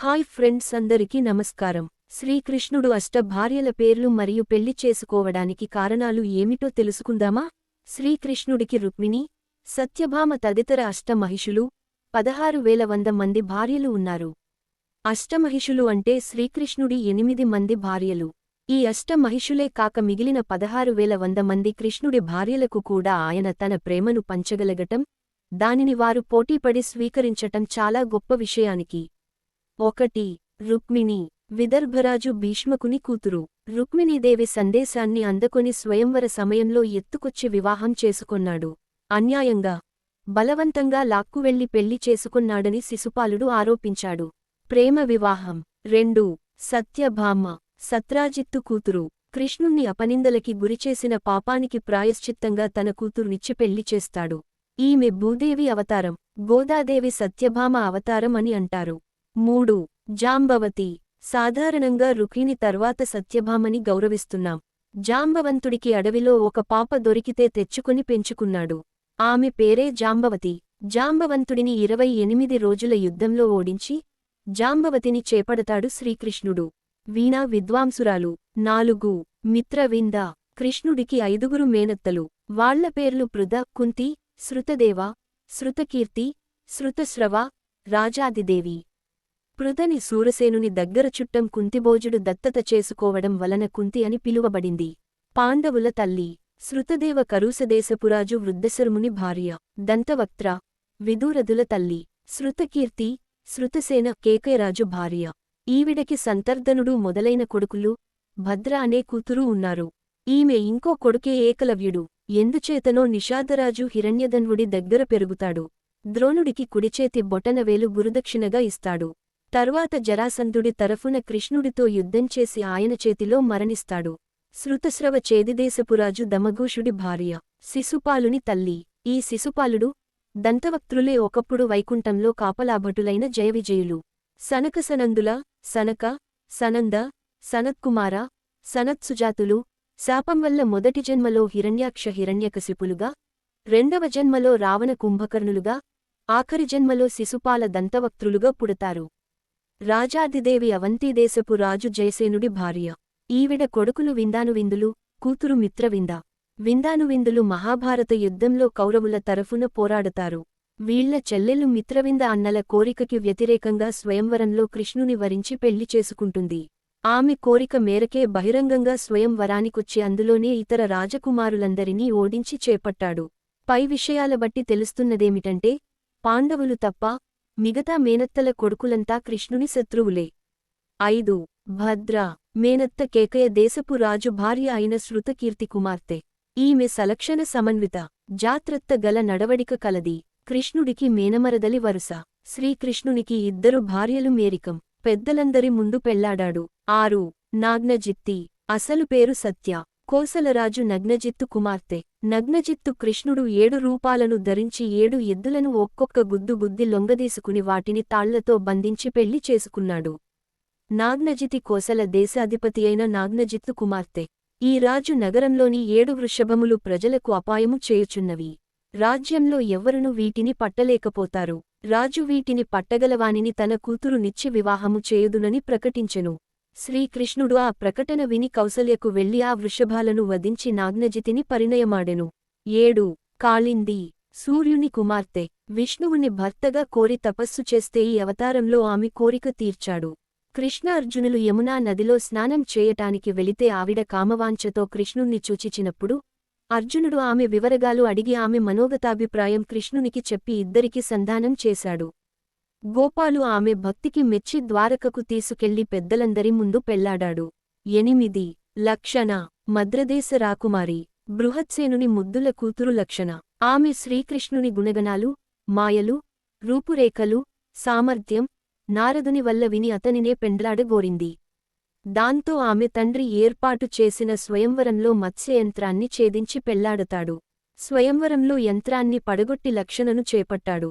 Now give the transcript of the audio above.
Hi friends అందరికీ నమస్కారం. శ్రీకృష్ణుడు అష్ట భార్యల పేర్లు మరియు పెళ్ళి చేసుకోవడానికి కారణాలు ఏమిటో తెలుసుకుందామా? శ్రీకృష్ణుడికి రుక్మిణి సత్యభామ తదితర అష్టమహిషులు పదహారు వేల వంద మంది భార్యలు ఉన్నారు. అష్టమహిషులు అంటే శ్రీకృష్ణుడి ఎనిమిది మంది భార్యలు. ఈ అష్టమహిషులే కాక మిగిలిన పదహారు వేల వంద మంది కృష్ణుడి భార్యలకు కూడా ఆయన తన ప్రేమను పంచగలగటం దానిని వారు పోటీపడి స్వీకరించటం చాలా గొప్ప విషయానికి. ఒకటి రుక్మిణి విదర్భరాజు భీష్మకుని కూతురు. రుక్మిణీదేవి సందేశాన్ని అందకొని స్వయంవర సమయంలో ఎత్తుకొచ్చి వివాహం చేసుకొన్నాడు. అన్యాయంగా బలవంతంగా లాక్కువెళ్ళి పెళ్ళి చేసుకున్నాడని శిశుపాలుడు ఆరోపించాడు. ప్రేమ వివాహం. రెండు సత్యభామ సత్రాజిత్తు కూతురు. కృష్ణుణ్ణి అపనిందలకి గురిచేసిన పాపానికి ప్రాయశ్చిత్తంగా తన కూతురునిచ్చి పెళ్ళి చేస్తాడు. ఈమె భూదేవి అవతారం. గోదాదేవి సత్యభామ అవతారం అని అంటారు. మూడు. జాంబవతి. సాధారణంగా రుక్మిణి తర్వాత సత్యభామని గౌరవిస్తున్నాం. జాంబవంతుడికి అడవిలో ఒక పాప దొరికితే తెచ్చుకుని పెంచుకున్నాడు. ఆమె పేరే జాంబవతి. జాంబవంతుడిని ఇరవై ఎనిమిది రోజుల యుద్ధంలో ఓడించి జాంబవతిని చేపడతాడు శ్రీకృష్ణుడు. వీణా విద్వాంసురాలు. నాలుగు. మిత్రవింద కృష్ణుడికి ఐదుగురు మేనత్తలు. వాళ్ళ పేర్లు పృద కుంతి శృతదేవ శృతకీర్తి శృతశ్రవ రాజాదిదేవి. పృథని సూరసేనుని దగ్గర చుట్టం కుంతిభోజుడు దత్తత చేసుకోవడం వలన కుంతి అని పిలువబడింది. పాండవుల తల్లి శృతదేవ కరూసదేశపురాజు వృద్ధశర్ముని భార్య దంతవక్త్ర విదూరదుల తల్లి శృతకీర్తి శృతసేన కేకయరాజు భార్య. ఈవిడకి సంతర్ధనుడు మొదలైన కొడుకులు భద్ర అనే కూతురు ఉన్నారు. ఈమె ఇంకో కొడుకే ఏకలవ్యుడు. ఎందుచేతనో నిషాదరాజు హిరణ్యధన్వుడి దగ్గర పెరుగుతాడు. ద్రోణుడికి కుడిచేతి బొటనవేలు గురుదక్షిణగా ఇస్తాడు. తర్వాత జరాసంధుడి తరఫున కృష్ణుడితో యుద్ధం చేసి ఆయన చేతిలో మరణిస్తాడు. శృతస్రవ చేదిదేశపురాజు దమఘోషుడి భార్య శిశుపాలుని తల్లి. ఈ శిశుపాలుడు దంతవక్త్రులే ఒకప్పుడు వైకుంఠంలో కాపలాభటులైన జయవిజయులు. సనకసనందుల సనక సనంద సనత్కుమార సనత్సుజాతులు శాపం వల్ల మొదటి జన్మలో హిరణ్యాక్ష హిరణ్యకశిపులుగా రెండవ జన్మలో రావణ కుంభకర్ణులుగా ఆఖరి జన్మలో శిశుపాల దంతవక్త్రులుగా పుడతారు. రాజాదిదేవి అవంతిదేశపు రాజు జయసేనుడి భార్య. ఈవిడ కొడుకులు విందానువిందులు కూతురు మిత్రవింద. విందానువిందులు మహాభారత యుద్ధంలో కౌరవుల తరఫున పోరాడతారు. వీళ్ళ చెల్లెలు మిత్రవింద అన్నల కోరికకి వ్యతిరేకంగా స్వయంవరంలో కృష్ణుని వరించి పెళ్ళి చేసుకుంటుంది. ఆమె కోరిక మేరకే బహిరంగంగా స్వయంవరానికొచ్చి అందులోనే ఇతర రాజకుమారులందరినీ ఓడించి చేపట్టాడు. పై విషయాల బట్టి తెలుస్తున్నదేమిటంటే పాండవులు తప్ప మిగతా మేనత్తల కొడుకులంతా కృష్ణుని శత్రువులే. ఐదు. భద్ర. మేనత్త కేకయ దేశపు రాజు భార్య అయిన శృతకీర్తి కుమార్తె ఈమె సలక్షణ సమన్విత. జాత్రత్త గల నడవడిక కలది. కృష్ణుడికి మేనమరదలి వరుస. శ్రీకృష్ణునికి ఇద్దరు భార్యలు మేరికం. పెద్దలందరి ముందు పెళ్ళాడాడు. ఆరు. నాగ్నజిత్తి అసలు పేరు సత్య. కోసలరాజు నగ్నజిత్తు కుమార్తె. నగ్నజిత్తు కృష్ణుడు ఏడు రూపాలను ధరించి ఏడు ఎద్దులను ఒక్కొక్క గుద్దు గుద్ది లొంగదీసుకుని వాటిని తాళ్ళతో బంధించి పెళ్ళి చేసుకున్నాడు. నాగ్నజితి కోసల దేశాధిపతి అయిన నాగ్నజిత్తు కుమార్తె. ఈ రాజు నగరంలోని ఏడు వృషభములు ప్రజలకు అపాయము చేయుచున్నవి. రాజ్యంలో ఎవ్వరును వీటిని పట్టలేకపోతారు. రాజు వీటిని పట్టగలవానిని తన కూతురు నిచ్చి వివాహము చేయుదునని ప్రకటించెను. శ్రీకృష్ణుడు ఆ ప్రకటన విని కౌసల్యకు వెళ్ళి ఆ వృషభాలను వధించి నాగ్నజితిని పరిణయమాడెను. ఏడు. కాళింది. సూర్యుని కుమార్తె. విష్ణువుని భర్తగా కోరి తపస్సు చేస్తే ఈ అవతారంలో ఆమె కోరిక తీర్చాడు. కృష్ణ అర్జునులు యమునా నదిలో స్నానం చేయటానికి వెళితే ఆవిడ కామవాంఛతో కృష్ణుణ్ణి చూచిచినప్పుడు అర్జునుడు ఆమె వివరగాలు అడిగి ఆమె మనోగతాభిప్రాయం కృష్ణునికి చెప్పి ఇద్దరికి సంధానం చేశాడు. గోపాలు ఆమె భక్తికి మెచ్చి ద్వారకకు తీసుకెళ్ళి పెద్దలందరి ముందు పెళ్ళాడాడు. ఎనిమిది. లక్షణ. మద్రదేశ రాకుమారి. బృహత్సేనుని ముద్దుల కూతురు లక్షణ. ఆమె శ్రీకృష్ణుని గుణగణాలు మాయలు రూపురేఖలు సామర్థ్యం నారదుని వల్ల విని అతనినే పెండ్లాడగోరింది. దాంతో ఆమె తండ్రి ఏర్పాటు చేసిన స్వయంవరంలో మత్స్యయంత్రాన్ని ఛేదించి పెళ్ళాడతాడు. స్వయంవరంలో యంత్రాన్ని పడగొట్టి లక్షణను చేపట్టాడు.